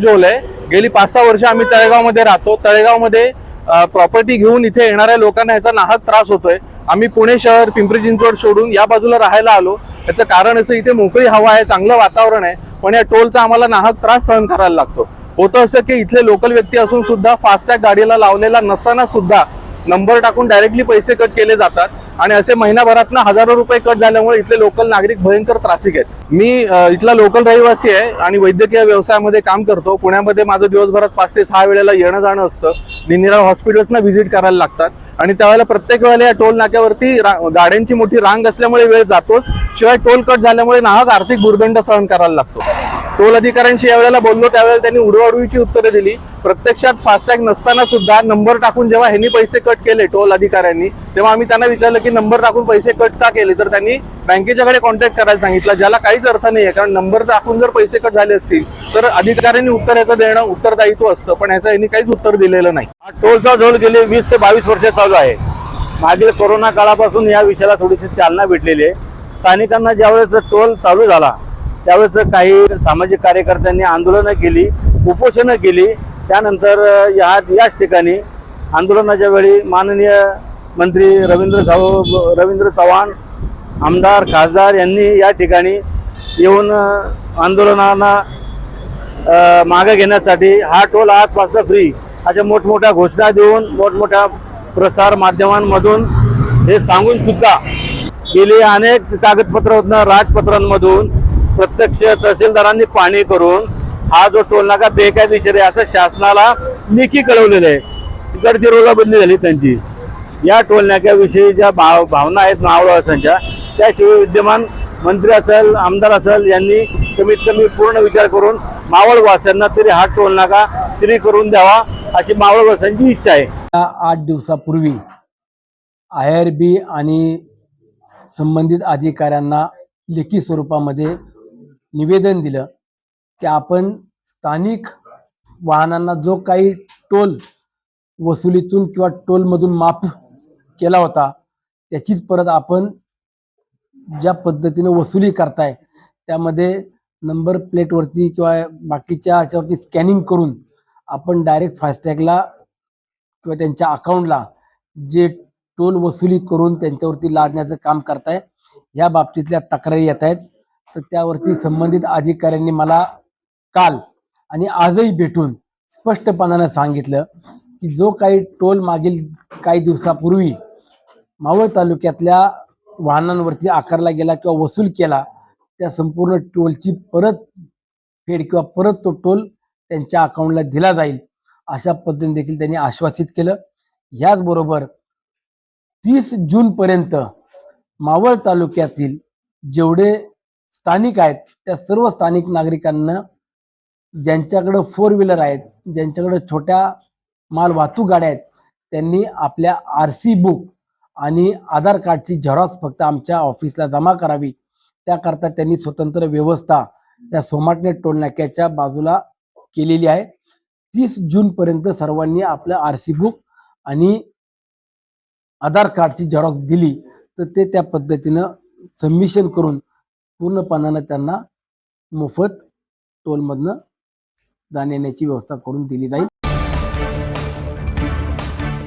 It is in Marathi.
जोल आहे. गेली पाच सहा वर्ष आम्ही तळेगावमध्ये राहतो. तळेगावमध्ये प्रॉपर्टी घेऊन इथे येणाऱ्या लोकांना याचा नाहक त्रास होतोय. आम्ही पुणे शहर पिंपरी चिंचवड सोडून या बाजूला राहायला आलो. याचं कारण असं इथे मोकळी हवा आहे चांगलं वातावरण आहे पण या टोलचा आम्हाला नाहक त्रास सहन करायला लागतो. होतं असं की इथले लोकल व्यक्ती असून सुद्धा फास्टॅग गाडीला लावलेला नसताना सुद्धा नंबर टाकून डायरेक्टली पैसे कट केले जातात. आणि असे महिनाभरात हजारो रुपये कट झाल्यामुळे इथले लोकल नागरिक भयंकर त्रासिक आहेत. मी इथला लोकल रहिवासी आहे आणि वैद्यकीय व्यवसायामध्ये काम करतो. पुण्यामध्ये माझं दिवसभरात पाच ते सहा वेळेला येणं जाणं असतं. निनिराळ हॉस्पिटल्सना व्हिजिट करायला लागतात. आणि त्यावेळेला प्रत्येक वेळेला या टोल नाक्यावरती रा- गाड्यांची मोठी रांग असल्यामुळे वेळ जातोच. शिवाय टोल कट झाल्यामुळे नाहक आर्थिक भुर्दंड सहन करायला लागतो. टोल अधिकाऱ्यांशी यावेळेला बोललो त्यावेळेला त्यांनी उडवाडवीची उत्तरे दिली. प्रत्यक्षात फास्टॅग नसताना सुद्धा नंबर टाकून जेव्हा ह्यांनी पैसे कट केले टोल अधिकाऱ्यांनी तेव्हा आम्ही त्यांना विचारलं की नंबर टाकून पैसे कट का केले? तर त्यांनी बँकेच्याकडे कॉन्टॅक्ट करायला सांगितलं ज्याला काहीच अर्थ नाही आहे कारण नंबर टाकून जर पैसे कट झाले असतील तर अधिकाऱ्यांनी उत्तर याचं देणं उत्तरदायित्व असतं पण याचं यांनी काहीच उत्तर दिलेलं नाही. हा टोलचा झोल गेले वीस ते बावीस वर्ष चालू आहे. मागील कोरोना काळापासून या विषयाला थोडीशी चालना भेटलेली आहे. स्थानिकांना ज्यावेळेस टोल चालू झाला त्यावेळेस काही सामाजिक कार्यकर्त्यांनी आंदोलनं केली उपोषणं केली त्यानंतर या याच ठिकाणी आंदोलनाच्या वेळी माननीय मंत्री रवींद्र साव रवींद्र चव्हाण आमदार खासदार यांनी या ठिकाणी येऊन आंदोलनांना मागं मागे घेण्यासाठी हा टोल आजपासनं फ्री अशा मोठमोठ्या घोषणा देऊन मोठमोठ्या प्रसार माध्यमांमधून हे सांगून सुद्धा गेली अनेक कागदपत्रांमधून राजपत्रांमधून प्रत्यक्ष तहसीलदारांनी पाणी करून हा जो टोल नाका बेकायदेशीर आहे. असं शासनाला लेखी कळवलेलं आहे. गडचिरोला बदली झाली त्यांची. या टोल नाक्याविषयी ज्या भाव भावना आहेत मावळवासांच्या त्याशिवाय विद्यमान मंत्री असेल आमदार असेल यांनी कमीत कमी पूर्ण विचार करून मावळवासांना तरी हा टोल नाका फ्री करून द्यावा अशी मावळवासांची इच्छा आहे. आठ दिवसापूर्वी आय आर बी आणि संबंधित अधिकाऱ्यांना लेखी स्वरूपामध्ये निवेदन दिलं. की आपण स्थानिक वाहनांना जो काही टोल वसुलीतून किंवा टोलमधून माफ केला होता त्याचीच परत आपण ज्या पद्धतीने वसुली करताय त्यामध्ये नंबर प्लेटवरती किंवा बाकीच्या ह्याच्यावरती स्कॅनिंग करून आपण डायरेक्ट फास्टॅगला किंवा त्यांच्या अकाउंटला जे टोल वसुली करून त्यांच्यावरती लादण्याचं काम करताय या बाबतीतल्या तक्रारी येत आहेत तर त्यावरती संबंधित अधिकाऱ्यांनी मला काल आणि आजही भेटून स्पष्टपणानं सांगितलं की जो काही टोल मागील काही दिवसापूर्वी मावळ तालुक्यातल्या वाहनांवरती आकारला गेला किंवा वसूल केला त्या संपूर्ण टोलची परत फेड किंवा परत तो टोल त्यांच्या अकाउंटला दिला जाईल अशा पद्धतीने देखील त्यांनी आश्वासित केलं. ह्याचबरोबर तीस जूनपर्यंत मावळ तालुक्यातील जेवढे स्थानिक आहेत त्या सर्व स्थानिक नागरिकांना ज्यांच्याकडं फोर व्हीलर आहेत ज्यांच्याकडं छोट्या माल वाहतूक गाड्या आहेत त्यांनी आपल्या आर सी बुक आणि आधार कार्डची झेरॉक्स फक्त आमच्या ऑफिसला जमा करावी. त्याकरता त्यांनी स्वतंत्र व्यवस्था या सोमाटणे टोल नाक्याच्या बाजूला केलेली आहे. तीस जूनपर्यंत सर्वांनी आपलं आर सी बुक आणि आधार कार्डची झेरॉक्स दिली तर ते त्या पद्धतीनं सबमिशन करून पूर्णपणानं त्यांना मोफत टोलमधनं दाण्याची व्यवस्था करून दिली जाईल.